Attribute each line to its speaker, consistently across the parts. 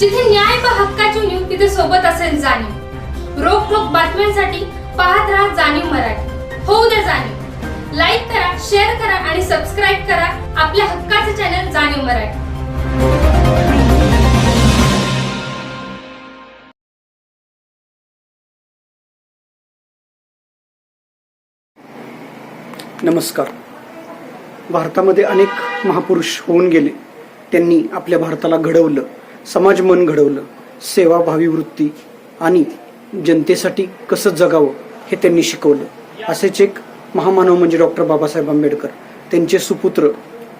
Speaker 1: जिथे न्याय पहा हक्काची न्यू तिथे सोबत असेल जाणीव. रोखोक बातम्यांसाठी पाहत राहा जाणीव मराठी. होऊ द्या जाणीव. लाईक करा शेअर करा आणि सबस्क्राईब करा आपल्या हक्काचे चॅनल जाणीव मराठी.
Speaker 2: नमस्कार. भारतामध्ये अनेक महापुरुष होऊन गेले. त्यांनी आपल्या भारताला घडवलं. समाज मन घडवलं सेवाभावी वृत्ती आणि जनतेसाठी कसं जगावं हे त्यांनी शिकवलं. असेच एक महामानव म्हणजे डॉक्टर बाबासाहेब आंबेडकर त्यांचे सुपुत्र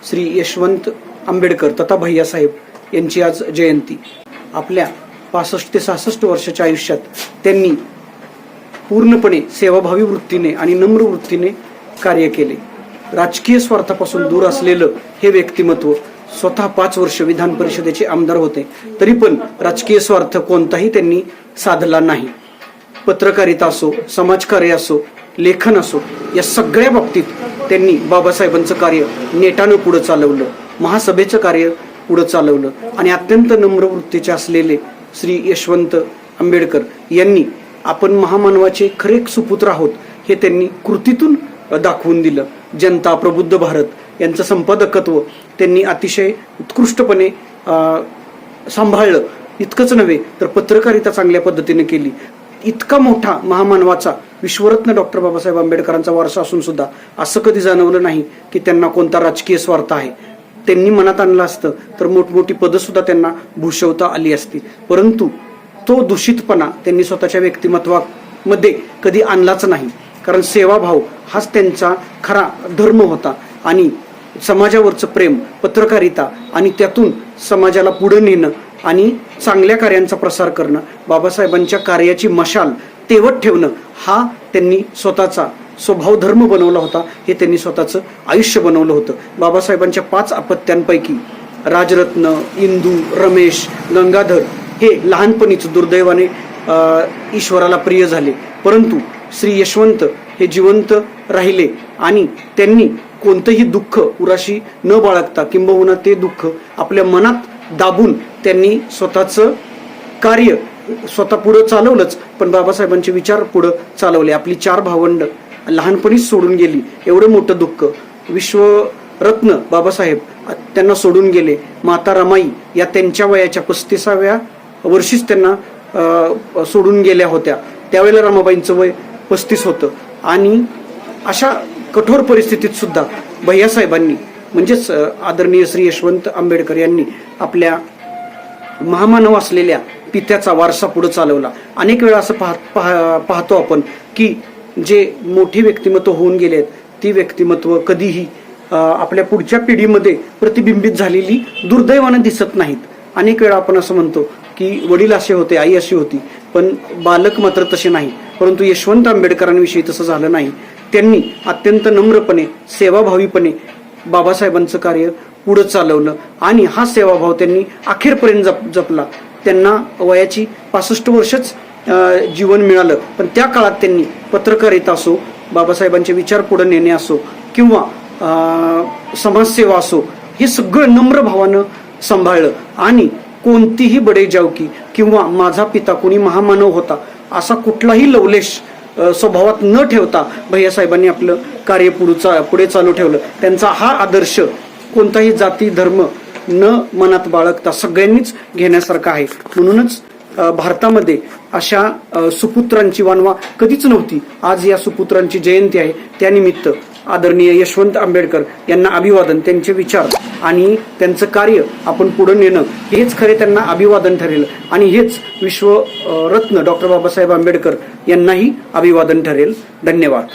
Speaker 2: श्री यशवंत आंबेडकर तथा भैयासाहेब यांची आज जयंती. आपल्या पासष्ट ते सहासष्ट वर्षाच्या आयुष्यात त्यांनी पूर्णपणे सेवाभावी वृत्तीने आणि नम्र वृत्तीने कार्य केले. राजकीय स्वार्थापासून दूर असलेलं हे व्यक्तिमत्व स्वतः पाच वर्ष विधान परिषदेचे आमदार होते. तरी पण राजकीय स्वार्थ कोणताही त्यांनी साधला नाही. पत्रकारिता असो समाजकार्य असो लेखन असो या सगळ्या बाबतीत त्यांनी बाबासाहेबांचं कार्य नेटानं पुढं चालवलं. महासभेचं कार्य पुढं चालवलं. आणि अत्यंत नम्र वृत्तीचे असलेले श्री यशवंत आंबेडकर यांनी आपण महामानवाचे खरे सुपुत्र आहोत हे त्यांनी कृतीतून दाखवून दिलं. जनता प्रबुद्ध भारत यांचं संपादकत्व त्यांनी अतिशय उत्कृष्टपणे सांभाळलं. इतकंच नव्हे तर पत्रकारिता चांगल्या पद्धतीने केली. इतका मोठा महामानवाचा विश्वरत्न डॉक्टर बाबासाहेब आंबेडकरांचा वारसा असून सुद्धा असं कधी जाणवलं नाही की त्यांना कोणता राजकीय स्वार्थ आहे. त्यांनी मनात आणलं असतं तर मोठमोठी पदं सुद्धा त्यांना भूषवता आली असती. परंतु तो दूषितपणा त्यांनी स्वतःच्या व्यक्तिमत्वामध्ये कधी आणलाच नाही. कारण सेवाभाव हाच त्यांचा खरा धर्म होता. आणि समाजावरचं प्रेम पत्रकारिता आणि त्यातून समाजाला पुढे नेणं आणि चांगल्या कार्यांचा प्रसार करणं बाबासाहेबांच्या कार्याची मशाल तेवत ठेवणं हा त्यांनी स्वतःचा स्वभाव धर्म बनवला होता हे त्यांनी स्वतःचं आयुष्य बनवलं होतं. बाबासाहेबांच्या पाच अपत्यांपैकी राजरत्न इंदू रमेश गंगाधर हे लहानपणीच दुर्दैवाने ईश्वराला प्रिय झाले. परंतु श्री यशवंत हे जिवंत राहिले आणि त्यांनी कोणतंही दुःख उराशी न बाळगता किंबहुना ते दुःख आपल्या मनात दाबून त्यांनी स्वतःचं कार्य स्वतः पुढं चालवलंच. पण बाबासाहेबांचे विचार पुढं चालवले. आपली चार भावंड लहानपणीच सोडून गेली. एवढं मोठं दुःख. विश्वरत्न बाबासाहेब त्यांना सोडून गेले. माता रमाई या त्यांच्या वयाच्या पस्तीसाव्या वर्षीच त्यांना सोडून गेल्या होत्या. त्यावेळेला रमाबाईंचं वय पस्तीस होतं. आणि अशा कठोर परिस्थितीत सुद्धा भैयासाहेबांनी म्हणजेच आदरणीय श्री यशवंत आंबेडकर यांनी आपल्या महामानव असलेल्या पित्याचा वारसा पुढे चालवला. अनेक वेळा असं पाह पाह- पाहतो आपण की जे मोठी व्यक्तिमत्व होऊन गेले आहेत ती व्यक्तिमत्व कधीही आपल्या पुढच्या पिढीमध्ये प्रतिबिंबित झालेली दुर्दैवानं दिसत नाहीत. अनेक वेळा आपण असं म्हणतो की वडील असे होते आई अशी होती पण बालक मात्र तसे नाही. परंतु यशवंत आंबेडकरांविषयी तसं झालं नाही. त्यांनी अत्यंत नम्रपणे सेवाभावीपणे बाबासाहेबांचं कार्य पुढं चालवलं आणि हा सेवाभाव त्यांनी अखेरपर्यंत जप जपला. त्यांना वयाची पासष्ट वर्षच जीवन मिळालं. पण त्या काळात त्यांनी पत्रकारिता असो बाबासाहेबांचे विचार पुढे नेणे असो किंवा समाजसेवा असो हे सगळं नम्र भावानं सांभाळलं. आणि कोणतीही बडेजावकी किंवा माझा पिता कोणी महामानव होता असा कुठलाही लवलेश स्वभावात न ठेवता भैयासाहेबांनी आपलं कार्य पुढचा पुढे चालू ठेवलं. त्यांचा हा आदर्श कोणताही जाती धर्म न मनात बाळगता सगळ्यांनीच घेण्यासारखा आहे. म्हणूनच भारतामध्ये अशा सुपुत्रांची वानवा कधीच नव्हती. आज या सुपुत्रांची जयंती आहे. त्यानिमित्त आदरणीय यशवंत आंबेडकर यांना अभिवादन त्यांचे विचार. आणि त्यांचं कार्य आपण पुढे नेणं हेच खरे त्यांना अभिवादन ठरेल. आणि हेच विश्व रत्न डॉक्टर बाबासाहेब आंबेडकर यांनाही अभिवादन ठरेल. धन्यवाद.